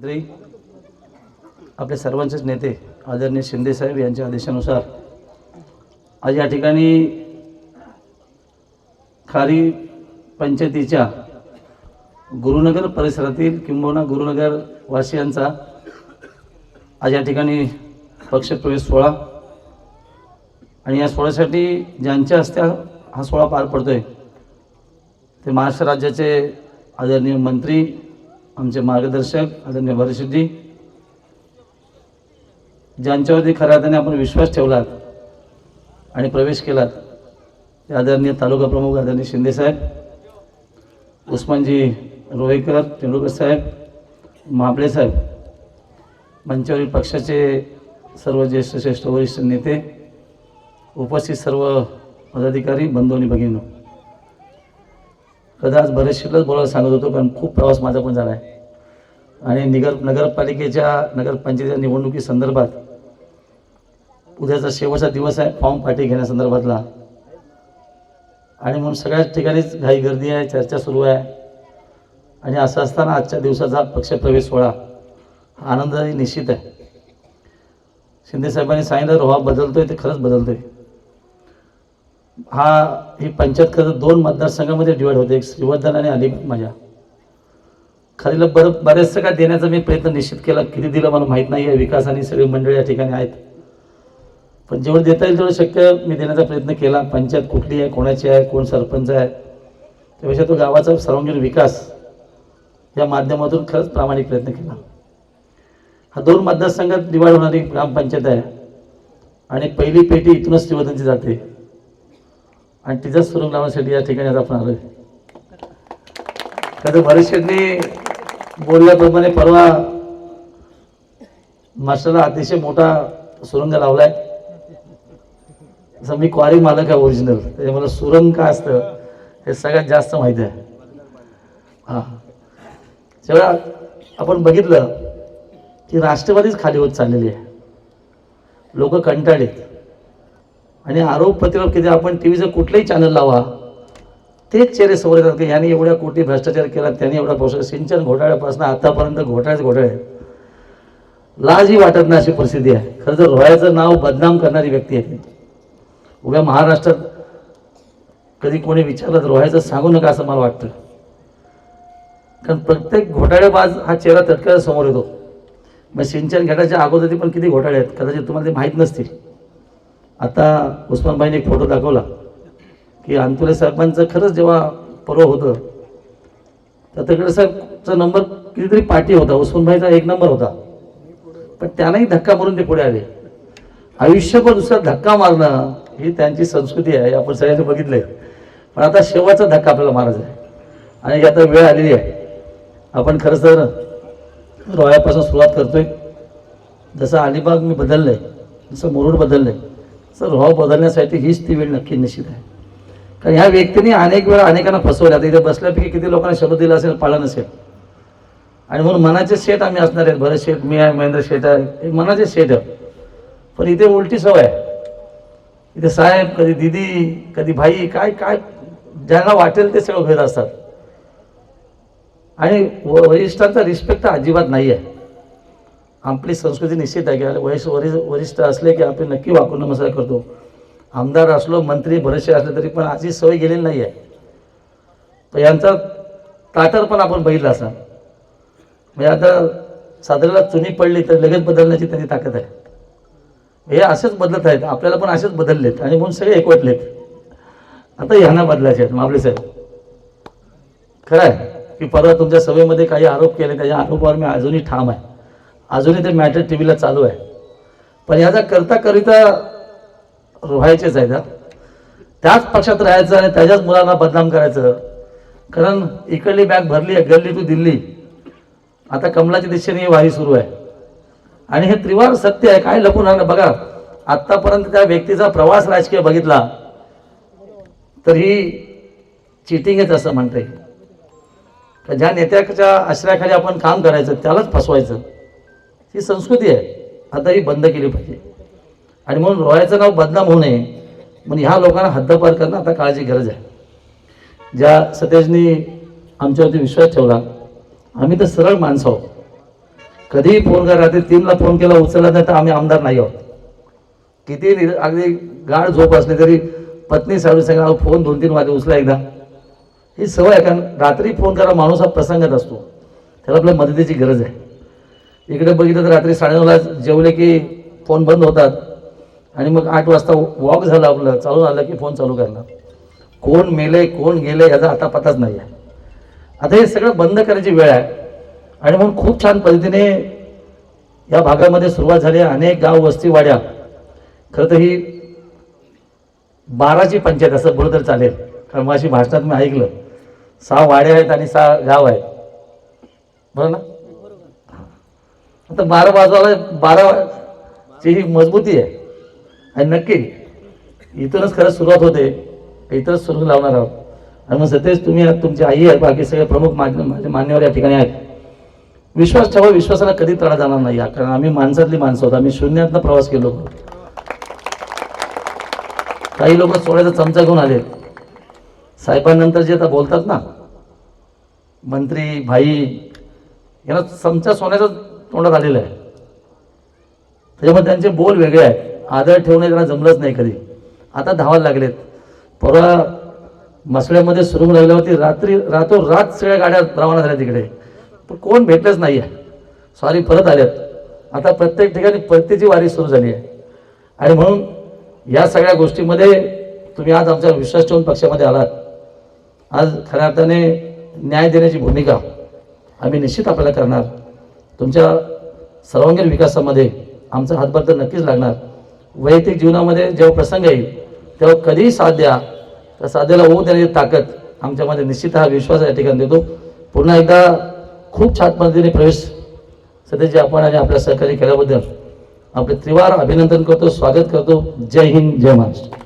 मंत्री आपले सर्वांचेच नेते आदरणीय शिंदेसाहेब यांच्या आदेशानुसार आज या ठिकाणी खारी पंचायतीच्या गुरुनगर परिसरातील किंबहुना गुरुनगर वासियांचा आज या ठिकाणी पक्षप्रवेश सोहळा. आणि या सोहळ्यासाठी ज्यांच्या हस्ते हा सोहळा पार पडतोय ते महाराष्ट्र राज्याचे आदरणीय मंत्री आमचे मार्गदर्शक आदरणीय भरतजी ज्यांच्यावरती खऱ्या अर्थाने आपण विश्वास ठेवलात आणि प्रवेश केलात ते आदरणीय तालुका प्रमुख आदरणीय शिंदेसाहेब उस्मानजी रोहेकर तेंडुलकर साहेब महाबळे साहेब मंचावरील पक्षाचे सर्व ज्येष्ठ श्रेष्ठ वरिष्ठ नेते उपस्थित सर्व पदाधिकारी बंधू आणि भगिनी. कदाच बरेचशेलाच बोलायला सांगत होतो कारण खूप प्रवास माझा पण झाला आहे आणि निगर नगरपालिकेच्या नगरपंचायतीच्या निवडणुकी संदर्भात उद्याचा शेवटचा दिवस आहे फॉर्म पाठी घेण्यासंदर्भातला आणि म्हणून सगळ्याच ठिकाणीच घाई गर्दी आहे चर्चा सुरू आहे. आणि असं असताना आजच्या दिवसाचा पक्षप्रवेश सोहळा हा आनंददायी निश्चित आहे. शिंदेसाहेबांनी सांगितलं रोहा बदलतोय ते खरंच बदलतोय. हा ही पंचायत खरं दोन मतदारसंघामध्ये डिवाईड होते. एक श्रीवर्धन आणि अलिबाग माझ्या. खालीला बरं बरेचसं काय देण्याचा मी प्रयत्न निश्चित केला. किती दिलं मला माहीत नाही. आहे विकास आणि सगळी मंडळी या ठिकाणी आहेत. पण जेवढं देता येईल तेवढं शक्य मी देण्याचा प्रयत्न केला. पंचायत कुठली आहे कोणाची आहे कोण सरपंच आहे त्यापेक्षा तो गावाचा सर्वांगीण विकास या माध्यमातून खरंच प्रामाणिक प्रयत्न केला. हा दोन मतदारसंघात डिवाईड होणारी ग्रामपंचायत आहे. आणि पहिली पेटी इथूनच श्रीवर्धनची जाते. आणि तिचा सुरुंग लावण्यासाठी या ठिकाणी आज आपण आलो कधी बरेचशेंनी बोलल्याप्रमाणे परवा मास्टरला अतिशय मोठा सुरंग लावलाय. जसं मी क्वारी मालक आहे ओरिजिनल त्याच्या मला सुरंग काय असतं हे सगळ्यात जास्त माहिती आहे. हां. जेव्हा आपण बघितलं की राष्ट्रवादीच खाली होत चाललेली आहे. लोक कंटाळलेत. आणि आरोप प्रतिरोध किती आपण टी व्हीचं कुठलंही चॅनल लावा. तेच चेहरे समोर येतात की याने एवढ्या कोटी भ्रष्टाचार केला त्याने एवढा भ्रष्टाचार सिंचन घोटाळ्यापासून आतापर्यंत घोटाळेच घोटाळे. लाजही वाटत नाही अशी परिस्थिती आहे. खरं तर रोह्याचं नाव बदनाम करणारी व्यक्ती आहे ती. उभ्या महाराष्ट्रात कधी कोणी विचारलं तर रोह्याचं सांगू नका असं मला वाटतं. कारण प्रत्येक घोटाळेबाज हा चेहरा तटकळ समोर येतो. मग सिंचन घेण्याच्या अगोदर पण किती घोटाळे आहेत? कदाचित तुम्हाला ते माहीत नसतील. आता उस्मानबाईने एक फोटो दाखवला की अंतुले साहेबांचं खरंच जेव्हा पर्व होतं तर तिकडे साहेबचा नंबर कितीतरी पाठी होता उस्मानबाईचा एक नंबर होता. पण त्यांनाही धक्का मारून ते पुढे आले. आयुष्यभर दुसरा धक्का मारणं ही त्यांची संस्कृती आहे आपण सगळ्यांनी आहे पण आता शेवटचा धक्का आपल्याला मारायचा आहे. आणि आता वेळ आलेली आहे. आपण खरं तर रोयापासून सुरुवात करतोय. जसं अलिबाग मी बदललं आहे जसं मुरुड बदललं आहे तसं बदलण्यासाठी हीच ती वेळ नक्की निश्चित आहे. कारण ह्या व्यक्तीने अनेक वेळा अनेकांना फसवल्या आता इथे बसल्यापैकी किती लोकांना शब्द दिला असेल पाळला नसेल. आणि म्हणून मनाचे शेठ आम्ही असणार आहेत. भरत शेठ मी आहे महेंद्र शेठ आहे. हे मनाचे शेठ आहे पण इथे उलटी सवय आहे. इथे साहेब कधी दिदी कधी भाई काय काय ज्यांना वाटेल ते सगळं घेत असतात. आणि वरिष्ठांचा रिस्पेक्ट अजिबात नाही आहे आपली संस्कृती निश्चित आहे की अरे वरिष्ठ वरिष्ठ वरिष्ठ असले की आपण नक्की वाकून नमस्कार करतो. आमदार असलो मंत्री बरेचसे असले तरी पण अशी सवय गेलेली नाही आहे तर यांचा ताटर पण आपण बघितला असा. म्हणजे आता साधारणला चुनी पडली तर लगेच बदलण्याची त्यांची ताकद आहे. हे असेच बदलत आहेत आपल्याला पण असेच बदललेत आणि म्हणून सगळे एकवटलेत. आता ह्यांना बदलायचे आहेत माबळे साहेब. खरं आहे की परवा तुमच्या सभेमध्ये काही आरोप केले त्याच्या आरोपावर मी अजूनही ठाम आहे. अजूनही ते मॅटर टी व्हीला चालू आहे. पण ह्याचा करता करिता रोहायचेच आहे हा. त्याच पक्षात राहायचं आणि त्याच्याच मुलांना बदनाम करायचं. कारण इकडली बॅग भरली आहे गल्ली टू दिल्ली. आता कमलाच्या दिशेने ही वारी सुरू आहे. आणि हे त्रिवार सत्य आहे काय लपून राहणं बघा. आत्तापर्यंत त्या व्यक्तीचा प्रवास राजकीय बघितला तर ही चिटिंगच असं म्हणता येईल ज्या नेत्याच्या आश्रयाखाली आपण काम करायचं त्यालाच फसवायचं. ही संस्कृती आहे. आता ही बंद केली पाहिजे. आणि म्हणून रोयाचं नाव बदनाम होऊ नये. म्हणून ह्या लोकांना हद्दपार करणं आता काळाची गरज आहे. ज्या सतेजनी आमच्यावरती विश्वास ठेवला आम्ही तर सरळ माणसं आहोत. कधीही फोन करा रात्री तीनला फोन केला उचलला नाही तर आम्ही आमदार नाही आहोत. किती अगदी गाढ झोप असली तरी पत्नी साडू सांगा फोन दोन तीन वाजे उचला एकदा. ही सवय आहे कारण रात्री फोन करा माणूस हा प्रसंगात असतो. त्याला आपल्या मदतीची गरज आहे. इकडे बघितलं तर रात्री साडेनऊला जेवले की फोन बंद होतात. आणि मग आठ वाजता वॉक झालं आपलं चालून आलं की फोन चालू करणार कोण मेले कोण गेले याचा आता पताच नाही आहे आता हे सगळं बंद करायची वेळ आहे. आणि म्हणून खूप छान पद्धतीने या भागामध्ये सुरुवात झाली आहे. अनेक गाव वस्ती वाड्या. खरं तर ही बाराची पंचायत असं बोललं तर चालेल. कारण माझी भाषणात मी ऐकलं. सहा वाड्या आहेत आणि सहा गाव आहेत. बरं ना? आता बारा बाजूला बाराची ही मजबूती आहे. आणि नक्की इथूनच खरं सुरुवात होते. इथंच सुरू लावणार आहोत. आणि मग सतेज तुम्ही तुमची आई आहे बाकी सगळे प्रमुख माझे मान्यवर या ठिकाणी आहेत. विश्वास ठेवा विश्वासाला कधी तडा जाणार नाही. कारण आम्ही माणसातली माणसं आहोत आम्ही शून्यातनं प्रवास केलो काही लोक सोळ्याचा चमचा घेऊन आले साहेबांनंतर जे आता बोलतात ना मंत्री भाई यांना चमचा सोन्याचा तोंडात आलेलं आहे. त्याच्यामुळे त्यांचे बोल वेगळे आहेत. आदर ठेवणे त्यांना जमलंच नाही कधी. आता धावायला लागलेत. परवा मसळ्यामध्ये सुरू लागल्यावरती रात्री रातोरात सगळ्या गाड्या रवाना झाल्या तिकडे. पण कोण भेटलंच नाही आहे सॉरी परत आल्यात आता प्रत्येक ठिकाणी परतीची वारी सुरू झाली आहे. आणि म्हणून या सगळ्या गोष्टीमध्ये तुम्ही आज आमच्या विश्वास ठेवून पक्षामध्ये आलात. आज खऱ्या अर्थाने न्याय देण्याची भूमिका आम्ही निश्चित आपल्याला करणार. तुमच्या सर्वांगीण विकासामध्ये आमचा हातभार तर नक्कीच लागणार. वैयक्तिक जीवनामध्ये जेव्हा प्रसंग येईल तेव्हा कधीही साथ द्या. त्या साध्याला होऊ देण्याची ताकद आमच्यामध्ये निश्चित हा विश्वास या ठिकाणी देतो. पुन्हा एकदा खूप छान पद्धतीने प्रवेश सध्याचे आपण आणि आपल्या सहकार्य केल्याबद्दल आपले त्रिवार अभिनंदन करतो स्वागत करतो. जय हिंद जय महाराष्ट्र.